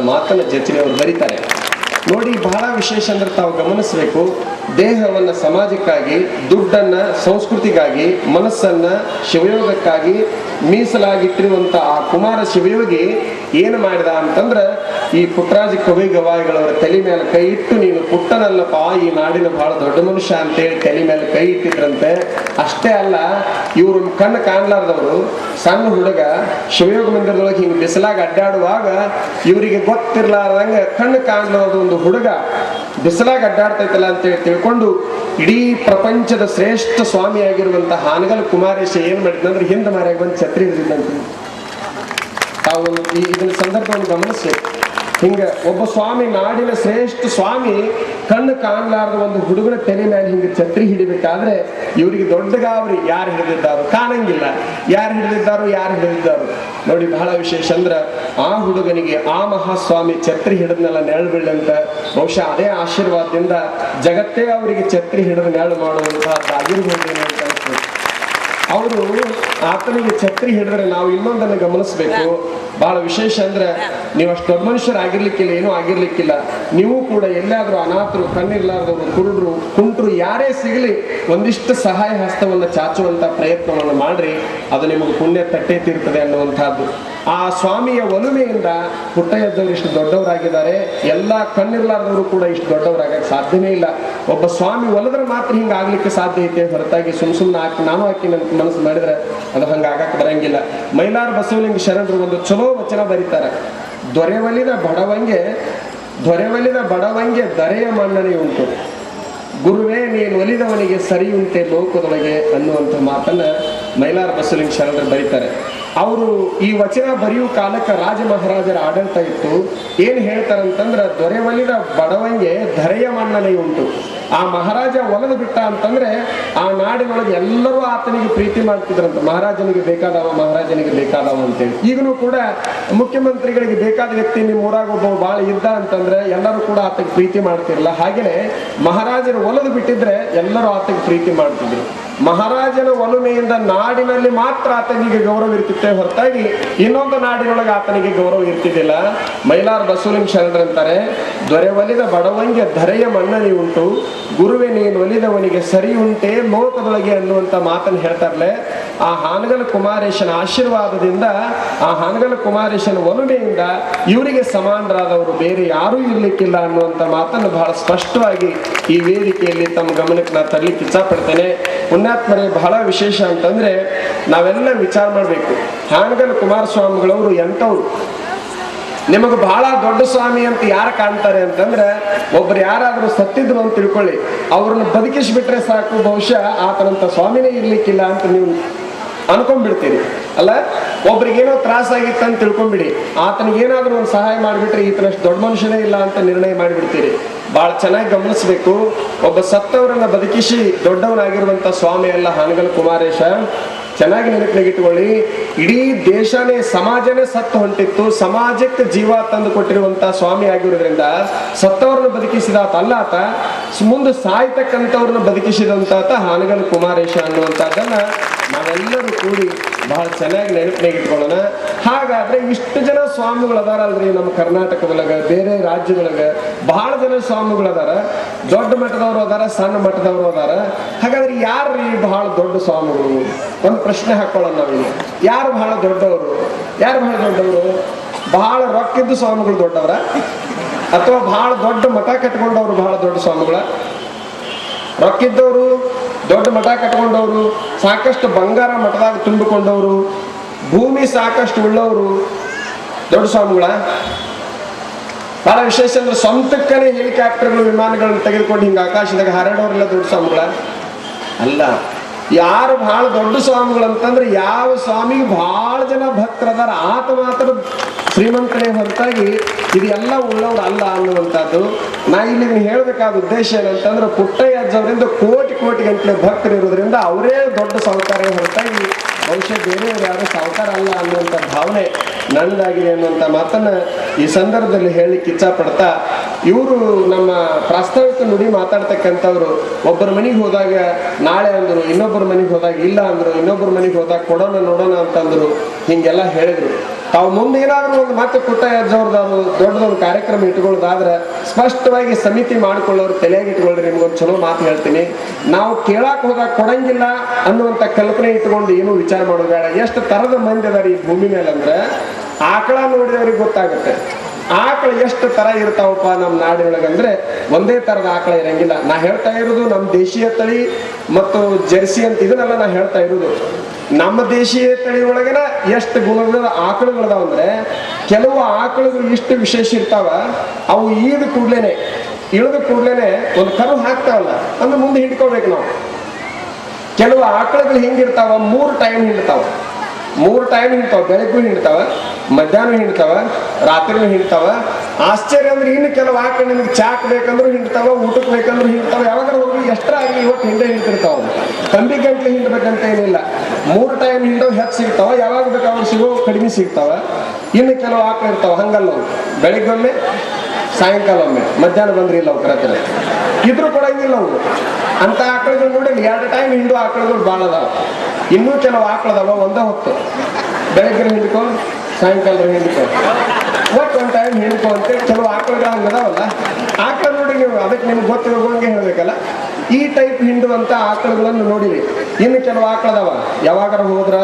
ಮಾತನ್ನ ಜತಿನಿ ಅವರು ಬರೀತಾರೆ. ನೋಡಿ, ಬಹಳ ವಿಶೇಷ ಅಂದ್ರೆ ತಾವು ಗಮನಿಸಬೇಕು, ದೇಹವನ್ನ ಸಮಾಜಕ್ಕಾಗಿ, ದುಡ್ಡನ್ನ, ಸಂಸ್ಕೃತಿಗಾಗಿ, ಮನಸ್ಸನ್ನ, ಶಿವಯೋಗಕ್ಕಾಗಿ ಮೀಸಲಾಗಿಟ್ಟಿರುವಂತ ಆ ಕುಮಾರ ಶಿವಯೋಗಿ ಏನು ಮಾಡಿದ ಅಂತಂದ್ರ ಈ ಪುಟ್ಟರಾಜ ಕವಿ ಗವಾಯಿಗಳವರ ತಲೆ ಮೇಲೆ ಕೈ ಇಟ್ಟು, ನೀನು ಪುಟ್ಟನಲ್ಲಪ್ಪ, ಈ ನಾಡಿನ ಬಹಳ ದೊಡ್ಡ ಮನುಷ್ಯ ಅಂತೇಳಿ ತಲೆ ಮೇಲೆ ಕೈ ಇಟ್ಟಿದ್ರಂತೆ. ಅಷ್ಟೇ ಅಲ್ಲ, ಇವರು ಕಣ್ಣು ಕಾಣ್ಲಾರ್ದವರು, ಸಣ್ಣ ಹುಡುಗ ಶಿವಯೋಗ ಮಂದಿರದೊಳಗೆ ಹಿಂಗೆ ಬಿಸಿಲಾಗ ಅಡ್ಡಾಡುವಾಗ ಇವರಿಗೆ ಗೊತ್ತಿರ್ಲಾರ್ದಂಗ ಕಣ್ಣು ಕಾಣ್ಲಾರ್ದ ಒಂದು ಹುಡುಗ. ಬಿಸಿಲಾಗ ಅಡ್ಡಾಡ್ತೈತಲ್ಲ ಅಂತೇಳಿ ತಿಳ್ಕೊಂಡು ಇಡೀ ಪ್ರಪಂಚದ ಶ್ರೇಷ್ಠ ಸ್ವಾಮಿ ಆಗಿರುವಂತ ಹಾನಗಲ್ ಕುಮಾರೇಶ ಏನ್ ಮಾಡಿದ್ನಂದ್ರೆ ಹಿಂದೆ ಮಾರ್ಯಾಗ ಬಂದು ಛತ್ರಿ ಹಿಡಿದಂತೆ ತಾವು ಈ ಇದನ್ನ ಸಂದರ್ಭವನ್ನು ಗಮನಿಸ್ಬೇಕು. ಹಿಂಗ ಒಬ್ಬ ಸ್ವಾಮಿ ನಾಡಿನ ಶ್ರೇಷ್ಠ ಸ್ವಾಮಿ ಕಣ್ಣು ಕಾಣಲಾರದ ಒಂದು ಹುಡುಗನ ತಲೆ ಮೇಲೆ ಹಿಂಗೆ ಛತ್ರಿ ಹಿಡಿಬೇಕಾದ್ರೆ ಇವರಿಗೆ ದೊಡ್ಡ ಗಾಬರಿ, ಯಾರು ಹಿಡಿದಿದ್ದಾರೋ? ಕಾಣಂಗಿಲ್ಲ. ಯಾರು ಹಿಡಿದಿದ್ದಾರೋ ಯಾರು ಹಿಡಿದಿದ್ದಾರೋ? ನೋಡಿ ಬಹಳ ವಿಶೇಷ ಅಂದ್ರ ಆ ಹುಡುಗನಿಗೆ ಆ ಮಹಾಸ್ವಾಮಿ ಛತ್ರಿ ಹಿಡಿದ್ನೆಲ್ಲ ನೆರಳು ಬೀಳಂತ ಬಹುಶಃ ಅದೇ ಆಶೀರ್ವಾದದಿಂದ ಜಗತ್ತೇ ಅವರಿಗೆ ಛತ್ರಿ ಹಿಡಿದು ನೆರಳು ಮಾಡುವಂತಹದ್ದಾಗಿರ್ಬೋದೇನೋ ಅಂತ ಅವರು ಆತನಿಗೆ ಛತ್ರಿ ಹಿಡಿದ್ರೆ ನಾವು ಇನ್ನೊಂದನ್ನು ಗಮನಿಸಬೇಕು. ಬಹಳ ವಿಶೇಷ ಅಂದ್ರೆ ನೀವು ಅಷ್ಟು ದೊಡ್ಡ ಮನುಷ್ಯರಾಗಿರ್ಲಿಕ್ಕಿಲ್ಲ ಏನೂ ಆಗಿರ್ಲಿಕ್ಕಿಲ್ಲ. ನೀವು ಕೂಡ ಎಲ್ಲಾದ್ರೂ ಅನಾಥರು, ಕಣ್ಣಿರ್ಲಾರ್ದವರು, ಕುರುಡ್ರು, ಕುಂಟ್ರು, ಯಾರೇ ಸಿಗಲಿ ಒಂದಿಷ್ಟು ಸಹಾಯ ಹಸ್ತವನ್ನು ಚಾಚುವಂತ ಪ್ರಯತ್ನವನ್ನು ಮಾಡ್ರಿ. ಅದು ನಿಮಗೆ ಪುಣ್ಯ ತಟ್ಟೆ ತೀರ್ತದೆ ಅನ್ನುವಂಥದ್ದು. ಆ ಸ್ವಾಮಿಯ ಒಲುಮೆಯಿಂದ ಪುಟ್ಟಯ್ಯದವರು ಇಷ್ಟು ದೊಡ್ಡವರಾಗಿದ್ದಾರೆ. ಎಲ್ಲ ಕಣ್ಣಿರ್ಲಾರ್ದವರು ಕೂಡ ಇಷ್ಟು ದೊಡ್ಡವರಾಗಕ್ಕೆ ಸಾಧ್ಯನೇ ಇಲ್ಲ. ಒಬ್ಬ ಸ್ವಾಮಿ ಒಲದ್ರೆ ಮಾತ್ರ ಹಿಂಗೆ ಆಗ್ಲಿಕ್ಕೆ ಸಾಧ್ಯ ಐತೆ ಹೊರತಾಗಿ ಸುಮ್ ಸುಮ್ಮನೆ ಹಾಕಿ ನಾನು ಹಾಕಿ ನನ್ನ ಮನಸ್ಸು ಮಾಡಿದ್ರೆ ಅದು ಹಂಗೆ ಆಗಕ್ಕೆ ಬರಂಗಿಲ್ಲ. ಮೈಲಾರ ಬಸವಲಿಂಗ ಶರಣರು ಒಂದು ಚಲೋ ವಚನ ಬರೀತಾರೆ. ದೊರೆವಲಿದ ಬಡವಂಗೆ ದೊರೆವಲಿದ ಬಡವಂಗೆ ದರೆಯ ಮನ್ನಣೆ ಉಂಟು. ಗುರುವೇ, ನೀನು ಒಲಿದವನಿಗೆ ಸರಿಯುಂಟೆ ಲೋಕದೊಳಗೆ ಅನ್ನುವಂಥ ಮಾತನ್ನ ಮೈಲಾರ ಬಸವಲಿಂಗ ಶರಣರು ಬರೀತಾರೆ. ಅವರು ಈ ವಚನ ಬರೆಯುವ ಕಾಲಕ್ಕೆ ರಾಜ ಮಹಾರಾಜರ ಆಡಳಿತ ಇತ್ತು. ಏನ್ ಹೇಳ್ತಾರಂತಂದ್ರ, ದೊರೆ ಒಲಿದ ಬಡವಂಗೆ ಧರೆಯ ಮಣ್ಣನೆ ಉಂಟು. ಆ ಮಹಾರಾಜ ಒಲದ ಬಿಟ್ಟ ಅಂತಂದ್ರೆ, ಆ ನಾಡಿನೊಳಗೆ ಎಲ್ಲರೂ ಆತನಿಗೆ ಪ್ರೀತಿ ಮಾಡ್ತಿದ್ರಂತ. ಮಹಾರಾಜನಿಗೆ ಬೇಕಾದವ ಮಹಾರಾಜನಿಗೆ ಬೇಕಾದವ ಅಂತೇಳಿ. ಈಗಲೂ ಕೂಡ ಮುಖ್ಯಮಂತ್ರಿಗಳಿಗೆ ಬೇಕಾದ ವ್ಯಕ್ತಿ ನಿಮ್ಮ ಊರಾಗ ಒಬ್ಬ ಬಾಳ ಇದ್ದ ಅಂತಂದ್ರೆ, ಎಲ್ಲರೂ ಕೂಡ ಆತಗೆ ಪ್ರೀತಿ ಮಾಡ್ತಿರಲ್ಲ ಹಾಗೇನೆ ಮಹಾರಾಜರು ಒಲದು ಬಿಟ್ಟಿದ್ರೆ ಎಲ್ಲರೂ ಆತಗೆ ಪ್ರೀತಿ ಮಾಡ್ತಿದ್ರು. ಮಹಾರಾಜನ ಒಲುಮೆಯಿಂದ ನಾಡಿನಲ್ಲಿ ಮಾತ್ರ ಆತನಿಗೆ ಗೌರವ ಇರ್ತಿತ್ತೆ ಹೊರತಾಗಿ ಇನ್ನೊಂದು ನಾಡಿನೊಳಗೆ ಆತನಿಗೆ ಗೌರವ ಇರ್ತಿದ್ದಿಲ್ಲ. ಮೈಲಾರ ಬಸವಲಿಂಗ ಶರಣರಂತಾರೆ ದೊರೆ ಒಲಿದ ಬಡವಂಗೆ ಧರೆಯ ಮನ್ನಣಿ ಉಂಟು. ಗುರುವೆ ನೀನು ಒಲಿದವನಿಗೆ ಸರಿ ಉಂಟೆ ಲೋಕದೊಳಗೆ ಅನ್ನುವಂತ ಮಾತನ್ನು ಹೇಳ್ತಾರಲೆ ಆ ಹಾನಗಲ ಕುಮಾರೇಶನ ಆಶೀರ್ವಾದದಿಂದ, ಆ ಹಾನಗಲ ಕುಮಾರೇಶನ ಒಲುಮೆಯಿಂದ ಇವರಿಗೆ ಸಮಾನರಾದವರು ಬೇರೆ ಯಾರೂ ಇರ್ಲಿಕ್ಕಿಲ್ಲ ಅನ್ನುವಂತ ಮಾತನ್ನು ಬಹಳ ಸ್ಪಷ್ಟವಾಗಿ ಈ ವೇದಿಕೆಯಲ್ಲಿ ತಮ್ಮ ಗಮನಕ್ಕೆ ನಾನು ತರಲಿಕ್ಕೆ ಇಚ್ಛಪಡ್ತೇನೆ. ಪುಣ್ಯಾತ್ಮರೇ ಬಹಳ ವಿಶೇಷ ಅಂತಂದ್ರೆ ನಾವೆಲ್ಲ ವಿಚಾರ ಮಾಡಬೇಕು. ಹಾನಗಲ್ ಕುಮಾರಸ್ವಾಮಿಗಳವರು ಎಂಥವ್ರು? ನಿಮಗೆ ಬಹಳ ದೊಡ್ಡ ಸ್ವಾಮಿ ಅಂತ ಯಾರು ಕಾಣ್ತಾರೆ ಅಂತಂದ್ರೆ ಒಬ್ರು ಯಾರಾದ್ರೂ ಸತ್ತಿದ್ರು ಅಂತ ತಿಳ್ಕೊಳ್ಳಿ. ಅವ್ರನ್ನ ಬದುಕಿಸ್ಬಿಟ್ರೆ ಸಾಕು, ಬಹುಶಃ ಆತನಂತ ಸ್ವಾಮಿನೇ ಇರ್ಲಿಕ್ಕಿಲ್ಲ ಅಂತ ನೀವು ಅನ್ಕೊಂಡ್ಬಿಡ್ತೀರಿ, ಅಲ್ಲ? ಒಬ್ರಿಗೇನೋ ತ್ರಾಸಾಗಿತ್ತು ಅಂತ ತಿಳ್ಕೊಂಡ್ಬಿಡಿ ಆತನಿಗೆ ಏನಾದ್ರೂ ಒಂದು ಸಹಾಯ ಮಾಡಿಬಿಟ್ರೆ ಈತನಷ್ಟು ದೊಡ್ಡ ಮನುಷ್ಯನೇ ಇಲ್ಲ ಅಂತ ನಿರ್ಣಯ ಮಾಡಿಬಿಡ್ತೀರಿ. ಬಹಳ ಚೆನ್ನಾಗಿ ಗಮನಿಸ್ಬೇಕು. ಒಬ್ಬ ಸತ್ತವರನ್ನ ಬದುಕಿಸಿ ದೊಡ್ಡವನಾಗಿರುವಂತ ಸ್ವಾಮಿ ಅಲ್ಲ ಹಾನಗಲ್ ಕುಮಾರೇಶ. ಚೆನ್ನಾಗಿ ನೆನಪಿನಾಗಿಟ್ಕೊಳ್ಳಿ ಇಡೀ ದೇಶನೇ ಸಮಾಜನೇ ಸತ್ತು ಹೊಂಟಿತ್ತು. ಸಮಾಜಕ್ಕೆ ಜೀವ ತಂದು ಕೊಟ್ಟಿರುವಂತ ಸ್ವಾಮಿ ಆಗಿರೋದ್ರಿಂದ ಸತ್ತವರನ್ನ ಬದುಕಿಸಿದಾತ ಅಲ್ಲ ಆತ. ಮುಂದೆ ಸಾಯ್ತಕ್ಕಂಥವ್ರನ್ನ ಬದುಕಿಸಿದಂತಾತ ಹಾನಗಲ್ ಕುಮಾರೇಶ ಅನ್ನುವಂಥದ್ದನ್ನ ನಾವೆಲ್ಲರೂ ಕೂಡಿ ಬಹಳ ಚೆನ್ನಾಗಿ ನೆನಪಿನಾಗಿಟ್ಕೊಳ್ಳೋಣ ಹಾಗಾದ್ರೆ ಇಷ್ಟು ಜನ ಸ್ವಾಮಿಗಳು ಅದಾರಲ್ರಿ ನಮ್ಮ ಕರ್ನಾಟಕದೊಳಗ, ಬೇರೆ ರಾಜ್ಯದೊಳಗ. ಬಹಳ ಜನ ಸ್ವಾಮಿಗಳು ಅದಾರ. ದೊಡ್ಡ ಮಟ್ಟದವರು ಅದಾರ, ಸಣ್ಣ ಮಟ್ಟದವರು ಅದಾರ. ಹಾಗಾದ್ರೆ ಯಾರ್ರಿ ಬಹಳ ದೊಡ್ಡ ಸ್ವಾಮಿಗಳು? ಒಂದು ಪ್ರಶ್ನೆ ಹಾಕೊಳ್ಳೋಣ ನಾವು ಯಾರು ಬಹಳ ದೊಡ್ಡವರು? ಯಾರು ಬಹಳ ದೊಡ್ಡವರು? ಬಹಳ ರೊಕ್ಕಿದ್ದು ಸ್ವಾಮಿಗಳು ದೊಡ್ಡವರ? ಅಥವಾ ಬಹಳ ದೊಡ್ಡ ಮಠ ಕಟ್ಕೊಂಡವರು ಬಹಳ ದೊಡ್ಡ ಸ್ವಾಮಿಗಳ? ರೊಕ್ಕಿದ್ದವರು ದೊಡ್ಡ ಮಠ ಕಟ್ಕೊಂಡವರು, ಸಾಕಷ್ಟು ಬಂಗಾರ ಮಠದಾಗ ತುಂಬಿಕೊಂಡವರು, ಭೂಮಿ ಸಾಕಷ್ಟು ಉಳ್ಳವರು. ದೊಡ್ಡ ಸ್ವಾಮಿಗಳ, ಬಹಳ ವಿಶೇಷ ಅಂದ್ರೆ ಸ್ವಂತಕ್ಕನೇ ಹೆಲಿಕಾಪ್ಟರ್ಗಳು, ವಿಮಾನಗಳನ್ನು ತೆಗೆದುಕೊಂಡು ಹಿಂಗೆ ಆಕಾಶದಾಗ ಹಾರಾಡೋರೆಲ್ಲ ದೊಡ್ಡ ಸ್ವಾಮಿಗಳ. ಅಲ್ಲ, ಯಾರು ಬಹಳ ದೊಡ್ಡ ಸ್ವಾಮಿಗಳು ಅಂತಂದ್ರೆ ಯಾವ ಸ್ವಾಮಿಗೆ ಬಹಳ ಜನ ಭಕ್ತರದಾರ. ಆತ ಮಾತ್ರ ಶ್ರೀಮಂತನೇ ಹೊರತಾಗಿ ಇದೆಲ್ಲ ಉಳ್ಳವ್ರು ಅಲ್ಲ ಅನ್ನುವಂಥದ್ದು. ನಾ ಇಲ್ಲಿ ಹೇಳಬೇಕಾದ ಉದ್ದೇಶ ಏನಂತಂದ್ರೆ ಪುಟ್ಟಯ್ಯ ಅಜ್ಜವರಿಂದ ಕೋಟಿ ಕೋಟಿ ಗಂಟಲೆ ಭಕ್ತರು ಇರೋದ್ರಿಂದ ಅವರೇ ದೊಡ್ಡ ಸಾಹುಕಾರ ಹೊರತಾಗಿ ಬಹುಶಃ ಬೇರೆಯವರು ಯಾರು ಸಾಹುಕಾರ ಅಲ್ಲ ಅನ್ನುವಂಥ ಭಾವನೆ ನನ್ನದಾಗಿದೆ ಅನ್ನುವಂಥ ಮಾತನ್ನ ಈ ಸಂದರ್ಭದಲ್ಲಿ ಹೇಳಲಿಕ್ಕೆ ಇಚ್ಛಪಡ್ತಾ ಇವರು ನಮ್ಮ ಪ್ರಾಸ್ತಾವಿಕ ನುಡಿ ಮಾತಾಡ್ತಕ್ಕಂಥವ್ರು. ಒಬ್ಬರ ಮನೆಗೆ ಹೋದಾಗ ನಾಳೆ ಅಂದ್ರು, ಇನ್ನೊಬ್ಬರ ಮನೆಗೆ ಹೋದಾಗ ಇಲ್ಲ ಅಂದ್ರು, ಇನ್ನೊಬ್ಬರ ಮನೆಗೆ ಹೋದಾಗ ಕೊಡೋಣ, ನೋಡೋಣ ಅಂತಂದ್ರು ಹಿಂಗೆಲ್ಲ ಹೇಳಿದ್ರು. ತಾವು ಮುಂದೆ ಏನಾದರೂ ಒಂದು ಮತ್ತೆ ಪುಟ್ಟ ಅಜ್ಜವ್ರದ್ದು ದೊಡ್ಡದೊಂದು ಕಾರ್ಯಕ್ರಮ ಇಟ್ಕೊಳ್ಳೋದಾದ್ರೆ ಸ್ಪಷ್ಟವಾಗಿ ಸಮಿತಿ ಮಾಡ್ಕೊಳ್ಳೋರು ತಲೆಯಾಗಿ ಇಟ್ಕೊಳ್ರಿ, ನಿಮ್ಗೊಂದು ಚಲೋ ಮಾತು ಹೇಳ್ತೀನಿ. ನಾವು ಕೇಳಾಕ್ ಹೋದಾಗ ಕೊಡಂಗಿಲ್ಲ ಅನ್ನುವಂಥ ಕಲ್ಪನೆ ಇಟ್ಕೊಂಡು ಏನು ವಿಚಾರ ಮಾಡೋದು ಬೇಡ. ಎಷ್ಟು ತರದ ಮಂದಿ ಅದಾರ ಈ ಭೂಮಿ ಮೇಲೆ ಅಂದ್ರೆ ಆಕಳ ನೋಡಿದವ್ರಿಗೆ ಗೊತ್ತಾಗುತ್ತೆ. ಆಕಳ ಎಷ್ಟು ತರ ಇರ್ತಾವಪ್ಪ ನಮ್ಮ ನಾಡಿನೊಳಗೆ ಅಂದ್ರೆ ಒಂದೇ ತರದ ಆಕಳ ಇರಂಗಿಲ್ಲ. ನಾ ಹೇಳ್ತಾ ಇರೋದು ನಮ್ಮ ದೇಶೀಯ ತಳಿ ಮತ್ತು ಜರ್ಸಿ ಅಂತ ಇದನ್ನೆಲ್ಲ ನಾ ಹೇಳ್ತಾ ಇರೋದು. ನಮ್ಮ ದೇಶೀಯ ತಳಿ ಒಳಗಿನ ಎಷ್ಟು ಗುಣಗಳ ಆಕಳುಗಳದಾವ ಅಂದ್ರೆ ಕೆಲವು ಆಕಳುಗಳು ಇಷ್ಟು ವಿಶೇಷ ಇರ್ತಾವ, ಅವು ಈದ ಕೂಡ್ಲೇನೆ, ಇಳಿದ ಕೂಡ್ಲೇನೆ ಒಂದು ಕರು ಹಾಕ್ತಾವಲ್ಲ, ಅಂದ್ರೆ ಮುಂದೆ ಹಿಡ್ಕೋಬೇಕು ನಾವು. ಕೆಲವು ಆಕಳುಗಳು ಹಿಂಗಿರ್ತಾವ, ಮೂರು ಟೈಮ್ ಹಿಂಡ್ತಾವ. ಮೂರು ಟೈಮ್ ಹಿಂಡ್ತಾವ ಬೆಳಗ್ಗೂ ಹಿಂಡ್ತಾವ ಮಧ್ಯಾಹ್ನ ಹಿಂಡ್ತಾವ ರಾತ್ರಿನೂ ಹಿಂಡ್ತಾವ ಆಶ್ಚರ್ಯ ಅಂದ್ರೆ ಇನ್ನು ಕೆಲವು ಆಕೆ ನಿಮ್ಗೆ ಚಾಕ್ ಬೇಕಂದ್ರೂ ಹಿಂಡ್ತಾವ ಊಟಕ್ಕೆ ಬೇಕಂದ್ರೂ ಹಿಂಡ್ತಾವ ಯಾವಾಗ ಹೋಗಿ ಎಷ್ಟರ ಆಗಲಿ ಇವತ್ತು ಹಿಂಡೆ ಹಿಂಡ್ತಿರ್ತಾವ. ತಂಬಿ ಗಂಟ್ಲೆ ಹಿಂಡ್ಬೇಕಂತ ಏನಿಲ್ಲ. ಮೂರು ಟೈಮ್ ಹಿಂಡೋ ಹೆಚ್ಚು ಸಿಗ್ತಾವ, ಯಾವಾಗ ಬೇಕು ಅವ್ರು ಸಿಗೋ ಕಡಿಮೆ ಸಿಗ್ತಾವ. ಇನ್ನು ಕೆಲವು ಆಕೆ ಇರ್ತಾವ, ಹಂಗಲ್ಲ ಬೆಳಿಗ್ಗೊಮ್ಮೆ, ಸಾಯಂಕಾಲ ಒಮ್ಮೆ. ಮಧ್ಯಾಹ್ನ ಬಂದ್ರಿ ಇಲ್ಲ ಅವ್ರ ಇದ್ರು ಕೊಡಂಗಿಲ್ಲ ಅವು ಅಂತ ಆಕಳುಗಳು ನೋಡಿ ಎರಡು ಟೈಮ್ ಹಿಂಡು ಆಕಳುಗಳು ಭಾಳ ಅದಾವ ಇನ್ನೂ ಕೆಲವು ಆಕಳದವ ಒಂದೇ ಹೊತ್ತು. ಬೆಳಗ್ಗೆ ಹಿಂಡ್ಕೊ ಸಾಯಂಕಾಲ ಹಿಂಡ್ಕೊ. ಒಟ್ಟು ಒಂದು ಟೈಮ್ ಹಿಂಡ್ಕೊ ಅಂತ ಕೆಲವು ಆಕಳುಗಳು ಹಂಗದಾವಲ್ಲ ಆಕಳ ನೋಡಿ ನೀವು, ಅದಕ್ಕೆ ನಿಮ್ಗೆ ಗೊತ್ತಿರೋಂಗೆ ಹೇಳ್ಬೇಕಲ್ಲ. ಈ ಟೈಪ್ ಹಿಂಡುವಂತ ಆಕಳುಗಳನ್ನು ನೋಡಿರಿ. ಇನ್ನು ಕೆಲವು ಆಕಳದವ. ಯಾವಾಗಾರ ಹೋದ್ರ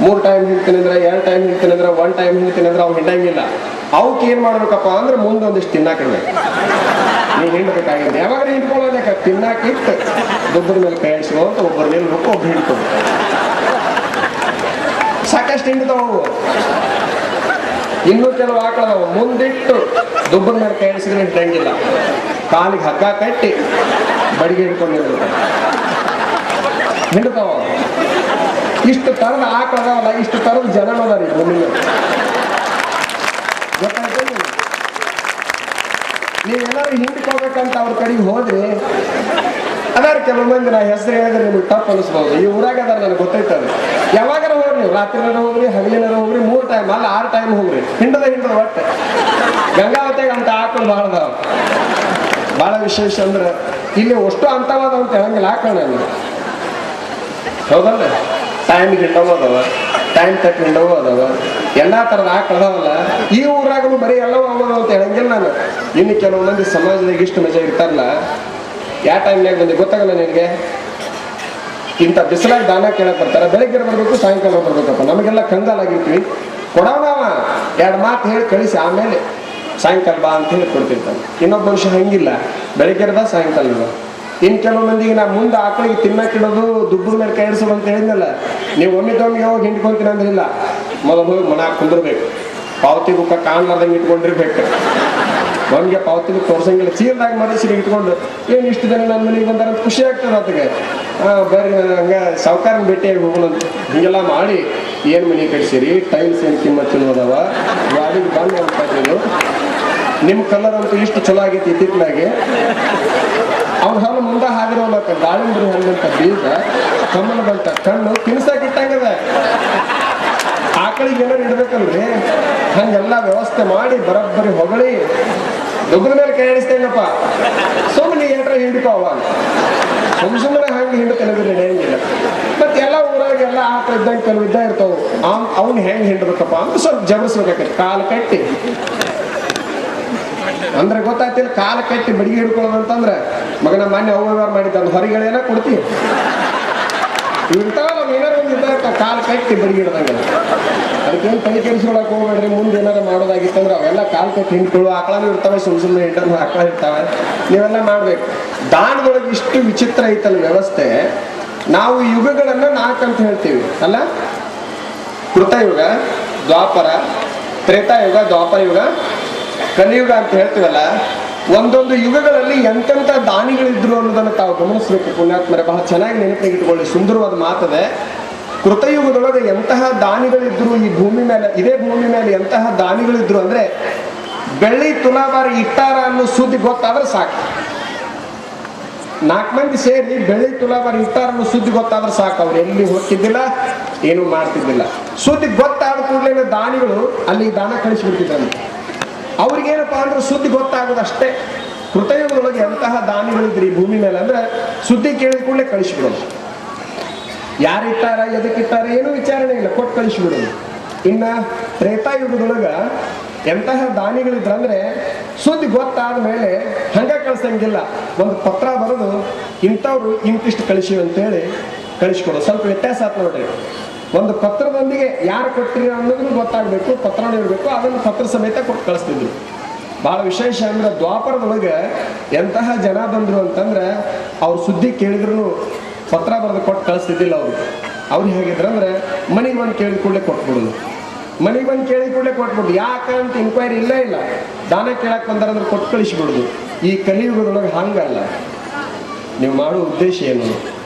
ಮೂರು ಟೈಮ್ ಹಿಂಡ್ತೀನಿ ಅಂದ್ರೆ, ಎರಡು ಟೈಮ್ ಹಿಂಡ್ತೀನಿ ಅಂದ್ರೆ ಒನ್ ಟೈಮ್ ಹಿಂಡ್ತೀನಿ ಅಂದ್ರೆ, ಅವು ಹಿಂಡಂಗಿಲ್ಲ. ಅವಕ್ಕೆ ಏನ್ ಮಾಡ್ಬೇಕಪ್ಪ ಅಂದ್ರೆ ಮುಂದೊಂದಿಷ್ಟು ಒಂದಿಷ್ಟು ತಿನ್ನಾಕಿರ್ಬೇಕು ನೀವು ಹಿಂಡ್ಬೇಕಾಗಿದೆ ಯಾವಾಗ ಹಿಂಡ್ಕೊಳ್ಳೋದಕ್ಕೆ ತಿನ್ನಾಕಿಟ್ಟು ದುಬ್ಬರ ಮೇಲೆ ಕೈ ಅಂತ ಒಬ್ಬರ ಮೇಲೆ ರೊಕ್ಕ ಒಬ್ಬರು ಹಿಂಡ್ಕೊಂಡು ಸಾಕಷ್ಟು ಹಿಂಡ್ತಾವ ಇನ್ನೂ ಕೆಲವು ಆಕಳದವ ಮುಂದಿಟ್ಟು ದುಬ್ಬರ ಮೇಲೆ ಕೈ ಎಣಿಸಿದ್ರೆ ಹಿಂಡಂಗಿಲ್ಲ ಕಾಲಿಗೆ ಹಗ್ಗ ಕಟ್ಟಿ ಬಡಿಗೆ ಹಿಡ್ಕೊಂಡಿದ್ರು. ಹಿಂಡ್ತಾವ. ಇಷ್ಟು ತರದ ಆಕಳದವಲ್ಲ ಇಷ್ಟು ತರದ ಈ ಭೂಮಿ ಮೇಲೆ ಗೊತ್ತಾಯ್ತಾ ನಿಮ್ಗೆ? ನೀವೇನಾದ್ರು ಹಿಂಡ್ಕೋಬೇಕಂತ ಅವ್ರ ಕಡೆಗೆ ಹೋದ್ರಿ ಅದಾರ ಕೆಲವು ಮಂದಿ ನಾ ಹೆಸರು ಹೇಳಿದ್ರೆ ನಿಮ್ಗೆ ತಪ್ಪು ಅನಿಸ್ಬೋದು. ಈ ಊರಾಗ ಅದಾರ ನನಗೆ ಗೊತ್ತೈತದ. ಯಾವಾಗಾರ ಹೋಗ್ರಿ, ರಾತ್ರಿನಾರ ಹೋಗ್ರಿ, ಹಗಲಿನಾರ ಹೋಗ್ರಿ, ಮೂರು ಟೈಮ್ ಅಲ್ಲ ಆರು ಟೈಮ್ ಹೋಗ್ರಿ. ಹಿಂಡದ ಹಿಂಡದ ಒಟ್ಟೆ ಗಂಗಾವತಿಗೆ ಅಂತ ಹಾಕೊಂಡು ಭಾಳ ಅದಾವ ಭಾಳ ವಿಶೇಷ ಅಂದ್ರೆ ಇಲ್ಲಿ ಅಷ್ಟು ಅಂತವಾದ ಅಂತ ಹೇಳಂಗಿಲ್ಲ ಹಾಕೋಣ ಹೌದಲ್ಲ? ಟೈಮ್ ಹಿಂಡವು ಅದಾವ ಟೈಮ್ ತಟ್ಟಿಂಡವು ಅದಾವ ಎಲ್ಲಾ ತರದ ಆಕಳ ಅದಾವಲ್ಲ, ಈ ಊರಾಗನು ಬರೀ ಎಲ್ಲವೂ ಆಗೋದು ಅಂತ ಹೇಳಂಗಿಲ್ಲ ನಾನು. ಇನ್ನು ಕೆಲವು ಮಂದಿ ಸಮಾಜದಾಗ ಇಷ್ಟು ಮಜಾ ಇರ್ತಾರಲ್ಲ ಯಾವ ಟೈಮ್ನಾಗ ಬಂದು ಗೊತ್ತಾಗಲ್ಲ ನಿನಗೆ? ಇಂಥ ಬಿಸಿಲಾಗಿ ದಾನ ಕೇಳಕ್ ಬರ್ತಾರೆ, ಬೆಳಿಗ್ಗೆ ಬರಬೇಕು, ಸಾಯಂಕಾಲ ಬರ್ಬೇಕಪ್ಪ. ನಮಗೆಲ್ಲ ಕಂಗಾಲಾಗಿರ್ತೀವಿ ಕೊಡೋಣ ಎರಡು ಮಾತು ಹೇಳಿ ಕಳಿಸಿ, ಆಮೇಲೆ ಸಾಯಂಕಾಲ ಬಾ ಅಂತ ಹೇಳಿ ಕೊಡ್ತಿರ್ತಾನೆ. ಇನ್ನೊಬ್ಬ ಮನುಷ್ಯ ಹಂಗಿಲ್ಲ. ಬೆಳಗ್ಗೆ ಸಾಯಂಕಾಲ ಬಾ ಇನ್ ಕೆಲವು ಮಂದಿಗೆ ನಾ ಮುಂದೆ ಆಕಳಿಗೆ ತಿನ್ನಕ್ಕಿಡೋದು ದುಬ್ಬದ ಮೇಲೆ ಕೈ ಇಡಿಸೋದು ಅಂತ ಹೇಳಿದ್ನಲ್ಲ, ನೀವು ಒಮ್ಮಿದೊಮ್ಮಿಗೆ ಹೋಗಿ ಹಿಂಡ್ಕೊಂತೀನಿ ಅಂದ್ರೆ ಇಲ್ಲ ಮೊದಲು ಹೋಗಿ ಮನಾಗ ಕುಂದಿರ್ಬೇಕು. ಪಾವತಿ ಬುಕ್ಕ ಕಾಣ್ಲಾರ್ದಂಗೆ ಇಟ್ಕೊಂಡಿರ್ಬೇಕು. ಒಮ್ಮೆ ಪಾವತಿ ಬುಕ್ ತೋರ್ಸಂಗಿಲ್ಲ. ಚೀಲ್ದಾಗ ಮನಸ್ಸಿಗೆ ಇಟ್ಕೊಂಡು, ಏನು ಇಷ್ಟು ಜನ ನನ್ನ ಮನೆಗೆ ಬಂದಾರ ಖುಷಿ ಆಗ್ತದೆ ಅದಕ್ಕೆ ಬರ್ರಿ, ಹಂಗೆ ಸಾವುಕಾರನ ಭೇಟಿಯಾಗಿ ಹೋಗೋಣ ಹಿಂಗೆಲ್ಲ ಮಾಡಿ, ಏನು ಮನೆ ಕಟ್ಸಿರಿ? ಟೈಲ್ಸ್ ಏನು ಕಿಮ್ಮತ್ ಚಲೋ ಅದಾವ? ಗಾಡಿಗೆ ಬಂದು ನಿಮ್ಮ ಕಲರ್ ಅಂತೂ ಇಷ್ಟು ಚಲೋ ಆಗೈತಿ ಇತ್ತಿತ್ಲಾಗೆ ಅವ್ನ ಹಣ್ಣು ಮುಂದೆ ಹಾದಿರೋಲ್ಲಕ್ಕ ದಾಳಿಂಬ್ರಿ ಹಣ್ಣಂತ ಬೀಜ ಕಮ್ಮನ ಬಂತ. ಕಣ್ಣು ತಿನ್ಸಾಕ್ ಇಟ್ಟಂಗದ. ಆಕಳಿಗೆ ಏನಾರು ಇಡ್ಬೇಕಲ್ರಿ? ಹಂಗೆಲ್ಲ ವ್ಯವಸ್ಥೆ ಮಾಡಿ ಬರೋಬ್ಬರಿ ಹೊಗಳಿ. ದುಗ್ಗದ ಮೇಲೆ ಕೈ ಎಣಿಸ್ತೇನಪ್ಪ ಸುಮ್ಮನೆ ಏನ್ರ ಹಿಂಡ್ಕೋ ಅವ ಸುಮ್ ಸುಮ್ಮನೆ ಹಂಗೆ ಹಿಂಡು ಕೆಲವಿಲ್ಲ ನಡೆಯಂಗಿಲ್ಲ ಮತ್ತೆ ಎಲ್ಲ ಊರಾಗ ಎಲ್ಲ ಆಕಳ ಇದ್ದಂಗೆ ಕೆಲವು ಇದ್ದ ಇರ್ತಾವ. ಅವ್ನು ಹೆಂಗ್ ಹಿಂಡ್ಬೇಕಪ್ಪ ಅಂತ ಸ್ವಲ್ಪ ಜಮಸ್ಬೇಕಾಗ್ತದೆ ಕಾಲು ಕಟ್ಟಿ. ಅಂದ್ರೆ ಗೊತ್ತಾಯ್ತಿಲ್ಲ, ಕಾಲ ಕಟ್ಟಿ ಬಡಿಗೆ ಹಿಡ್ಕೊಳ್ಳೋದು ಅಂತಂದ್ರೆ, ಮಗನ ಮಾನ್ಯ ಅವ್ಯವಹಾರ ಮಾಡಿದ್ದ ಹೊರಗಳೇನ ಕೊಡ್ತೀವಿ ಇರ್ತಾವ ನಾವು ಏನಾರು ಒಂದು ಕಾಲ ಕಟ್ಟಿ ಬಡಿಗೆ ಹಿಡ್ದಂಗೆ. ಅದಕ್ಕೇನು ತಲೆ ಕೆಡಿಸ್ಕೊಳಕ್ ಹೋಗ್ಬೇಡ್ರಿ, ಮುಂದೆ ಏನಾರು ಮಾಡೋದಾಗಿತ್ತಂದ್ರೆ ಅವೆಲ್ಲ ಕಾಲು ಕಟ್ಟಿ ಹಿಂಡ್ಕೊಳ್ಳೋ ಆಕಳನೂ ಇರ್ತಾವೆ ಸುಮ್ ಸುಮ್ಮನೆ ಹಿಂಡನ್ನು ಆಕಳ ಇರ್ತಾವೆ. ನೀವೆಲ್ಲ ಮಾಡ್ಬೇಕು. ದಾನದೊಳಗೆ ಇಷ್ಟು ವಿಚಿತ್ರ ಐತಲ್ಲ ವ್ಯವಸ್ಥೆ. ನಾವು ಯುಗಗಳನ್ನ ನಾಲ್ಕು ಅಂತ ಹೇಳ್ತೀವಿ, ಅಲ್ಲ? ಕೃತಯುಗ ದ್ವಾಪರ ತ್ರೇತಾಯುಗ ದ್ವಾಪರ ಯುಗ ಕಲಿಯುಗ ಅಂತ ಹೇಳ್ತೀವಲ್ಲ, ಒಂದೊಂದು ಯುಗಗಳಲ್ಲಿ ಎಂತೆಂಥ ದಾನಿಗಳಿದ್ರು ಅನ್ನೋದನ್ನು ತಾವು ಗಮನಿಸಬೇಕು. ಪುಣ್ಯಾತ್ಮರೆ, ಬಹಳ ಚೆನ್ನಾಗಿ ನೆನಪಿಗೆ ಇಟ್ಕೊಳ್ಳಿ ಸುಂದರವಾದ ಮಾತದೆ. ಕೃತಯುಗದೊಳಗೆ ಎಂತಹ ದಾನಿಗಳಿದ್ರು, ಈ ಭೂಮಿ ಮೇಲೆ, ಇದೇ ಭೂಮಿ ಮೇಲೆ ಎಂತಹ ದಾನಿಗಳಿದ್ರು ಅಂದ್ರೆ, ಬೆಳ್ಳಿ ತುಲಾಬಾರಿ ಇಟ್ಟಾರ ಅನ್ನೋ ಸುದ್ದಿ ಗೊತ್ತಾದ್ರೆ ಸಾಕು. ನಾಲ್ಕು ಮಂದಿ ಸೇರಿ ಬೆಳ್ಳಿ ತುಲಾಬಾರಿ ಇಟ್ಟಾರ ಅನ್ನೋ ಸುದ್ದಿ ಗೊತ್ತಾದ್ರೆ ಸಾಕು. ಅವ್ರು ಎಲ್ಲಿ ಹೋಗ್ತಿದ್ದಿಲ್ಲ ಏನು ಮಾಡ್ತಿದ್ದಿಲ್ಲ. ಸುದ್ದಿ ಗೊತ್ತಾದ ಕೂಡಲೇ ದಾನಿಗಳು ಅಲ್ಲಿ ದಾನ ಕಳಿಸ್ಬಿಡ್ತಿದ್ರಂತೆ ಅವ್ರಿಗೇನಪ್ಪ ಅಂದ್ರೆ ಸುದ್ದಿ ಗೊತ್ತಾಗೋದು ಅಷ್ಟೇ ಕೃತಯುಗದೊಳಗೆ ಎಂತಹ ದಾನಿಗಳಿದ್ರಿ ಭೂಮಿ ಮೇಲೆ ಅಂದ್ರೆ ಸುದ್ದಿ ಕೇಳಿದ ಕೂಡಲೇ ಕಳಿಸ್ಬಿಡೋದು. ಯಾರಿಟ್ಟಾರ, ಎದಕ್ಕಿಟ್ಟಾರ, ಏನೂ ವಿಚಾರಣೆ ಇಲ್ಲ, ಕೊಟ್ಟು ಕಳಿಸ್ಬಿಡೋದು. ಇನ್ನ ತ್ರೇತಾಯುಗದೊಳಗ ಎಂತಹ ದಾನಿಗಳಿದ್ರಂದ್ರೆ ಸುದ್ದಿ ಗೊತ್ತಾದ ಮೇಲೆ ಹಂಗ ಕಳ್ಸಂಗಿಲ್ಲ. ಒಂದು ಪತ್ರ ಬರೆದು ಇಂಥವ್ರು ಇಂತಿಷ್ಟು ಕಳಿಸಿ ಅಂತೇಳಿ ಕಳಿಸ್ಕೊಡೋದು ಸ್ವಲ್ಪ ವ್ಯತ್ಯಾಸ ಆತ್ ನೋಡ್ರಿ ಒಂದು ಪತ್ರದೊಂದಿಗೆ ಯಾರು ಕೊಟ್ಟಿರಿ ಅನ್ನೋದನ್ನು ಗೊತ್ತಾಗಬೇಕು, ಪತ್ರ ಇರಬೇಕು ಅದನ್ನು ಪತ್ರ ಸಮೇತ ಕೊಟ್ಟು ಕಳಿಸ್ತಿದ್ರು. ಬಹಳ ವಿಶೇಷ ಅಂದ್ರೆ ದ್ವಾಪರದೊಳಗೆ ಎಂತಹ ಜನ ಬಂದ್ರು ಅಂತಂದ್ರೆ ಅವ್ರ ಸುದ್ದಿ ಕೇಳಿದ್ರು ಪತ್ರ ಬರೆದು ಕೊಟ್ಟು ಕಳಿಸ್ತಿದ್ದಿಲ್ಲ ಅವರು. ಅವ್ರು ಹೇಗಿದ್ರಂದ್ರೆ ಮನೆಗೆ ಬಂದು ಕೇಳಿದ ಕೂಡಲೇ ಕೊಟ್ಬಿಡೋದು. ಮನೆಗೆ ಬಂದು ಕೇಳಿದ ಕೂಡಲೇ ಕೊಟ್ಬಿಡುದು. ಯಾಕಂತ ಇನ್ಕ್ವೈರಿ ಇಲ್ಲೇ ಇಲ್ಲ. ದಾನ ಕೇಳಕ್ ಬಂದಾರಂದ್ರೆ ಕೊಟ್ಟು ಕಳಿಸ್ಬಿಡುದು. ಈ ಕಲಿಯುಗದೊಳಗೆ ಹಂಗಲ್ಲ. ನೀವು ಮಾಡೋ ಉದ್ದೇಶ ಏನು?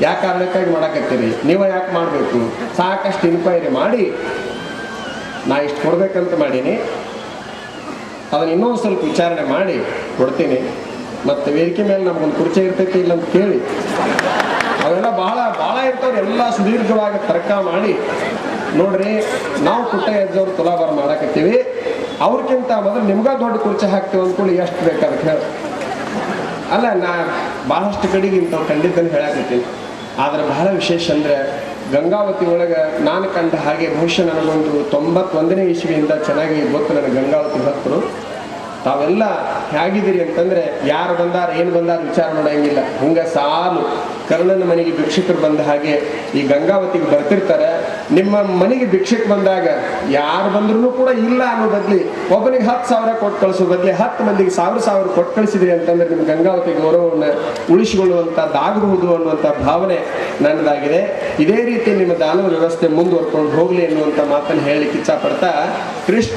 ಯಾವ ಕಾರಣಕ್ಕಾಗಿ ಮಾಡಕತ್ತೀರಿ? ನೀವು ಯಾಕೆ ಮಾಡಬೇಕು? ಸಾಕಷ್ಟು ಇನ್ಕ್ವೈರಿ ಮಾಡಿ, ನಾ ಇಷ್ಟು ಕೊಡ್ಬೇಕಂತ ಮಾಡೀನಿ. ಅದನ್ನ ಇನ್ನೊಂದು ಸ್ವಲ್ಪ ವಿಚಾರಣೆ ಮಾಡಿ ಕೊಡ್ತೀನಿ. ಮತ್ತು ವೇದಿಕೆ ಮೇಲೆ ನಮ್ಗೊಂದು ಕುರ್ಚಿ ಇರ್ತೈತಿ ಇಲ್ಲ ಅಂತ ಕೇಳಿ. ಅವೆಲ್ಲ ಬಹಳ ಭಾಳ ಇರ್ತವ್ರು. ಎಲ್ಲ ಸುದೀರ್ಘವಾಗಿ ತರ್ಕ ಮಾಡಿ. ನೋಡ್ರಿ, ನಾವು ಪುಟ್ಟ ಎದ್ದವ್ರು ತುಲಾಭಾರ ಮಾಡಾಕತ್ತೀವಿ. ಅವ್ರಿಗಿಂತ ಮೊದಲು ನಿಮ್ಗ ದೊಡ್ಡ ಕುರ್ಚಿ ಹಾಕ್ತೀವಿ ಅಂದ್ಕೊಳ್ಳಿ ಎಷ್ಟು ಬೇಕಾದ್ರೆ ಹೇಳ. ಅಲ್ಲ, ನಾ ಬಹಳಷ್ಟು ಕಡೆಗೆ ಇಂಥವು ಖಂಡಿತ ಹೇಳಕತ್ತೀನಿ. ಆದ್ರೆ ಬಹಳ ವಿಶೇಷ ಅಂದ್ರೆ ಗಂಗಾವತಿ ಒಳಗೆ ನಾನು ಕಂಡ ಹಾಗೆ ಬಹುಶಃ ನನಗೊಂದು ತೊಂಬತ್ತೊಂದನೇ ಇಸ್ವಿಯಿಂದ ಚೆನ್ನಾಗಿ ಗೊತ್ತು ನನಗೆ ಗಂಗಾವತಿ ಭಕ್ತರು. ತಾವೆಲ್ಲ ಹೇಗಿದ್ದೀರಿ ಅಂತಂದ್ರೆ, ಯಾರು ಬಂದಾರ, ಏನು ಬಂದಾರ ವಿಚಾರ ಮಾಡಂಗಿಲ್ಲ. ಹಂಗ ಸಾಲು ಕರ್ಣನ ಮನೆಗೆ ಭಿಕ್ಷಕರು ಬಂದ ಹಾಗೆ ಈ ಗಂಗಾವತಿಗೆ ಬರ್ತಿರ್ತಾರೆ. ನಿಮ್ಮ ಮನೆಗೆ ಭಿಕ್ಷಕ್ ಬಂದಾಗ ಯಾರು ಬಂದ್ರು ಕೂಡ ಇಲ್ಲ ಅನ್ನೋ ಬದ್ಲಿ ಒಬ್ಬನಿಗೆ ಹತ್ತು ಸಾವಿರ ಕೊಟ್ಟು ಕಳಿಸೋ ಬದ್ಲಿ ಹತ್ತು ಮಂದಿಗೆ ಸಾವಿರ ಸಾವಿರ ಕೊಟ್ಟು ಕಳಿಸಿದ್ರಿ ಅಂತಂದ್ರೆ ನಿಮ್ಮ ಗಂಗಾವತಿ ಗೌರವವನ್ನು ಉಳಿಸಿಕೊಳ್ಳುವಂಥದ್ದಾಗಬಹುದು ಅನ್ನುವಂಥ ಭಾವನೆ ನನ್ನದಾಗಿದೆ. ಇದೇ ರೀತಿ ನಿಮ್ಮ ದಾನ ವ್ಯವಸ್ಥೆ ಮುಂದುವರ್ಕೊಂಡು ಹೋಗ್ಲಿ ಅನ್ನುವಂಥ ಮಾತನ್ನು ಹೇಳಲಿಕ್ಕೆ ಇಚ್ಛಪಡ್ತಾ ಕೃಷ್ಣ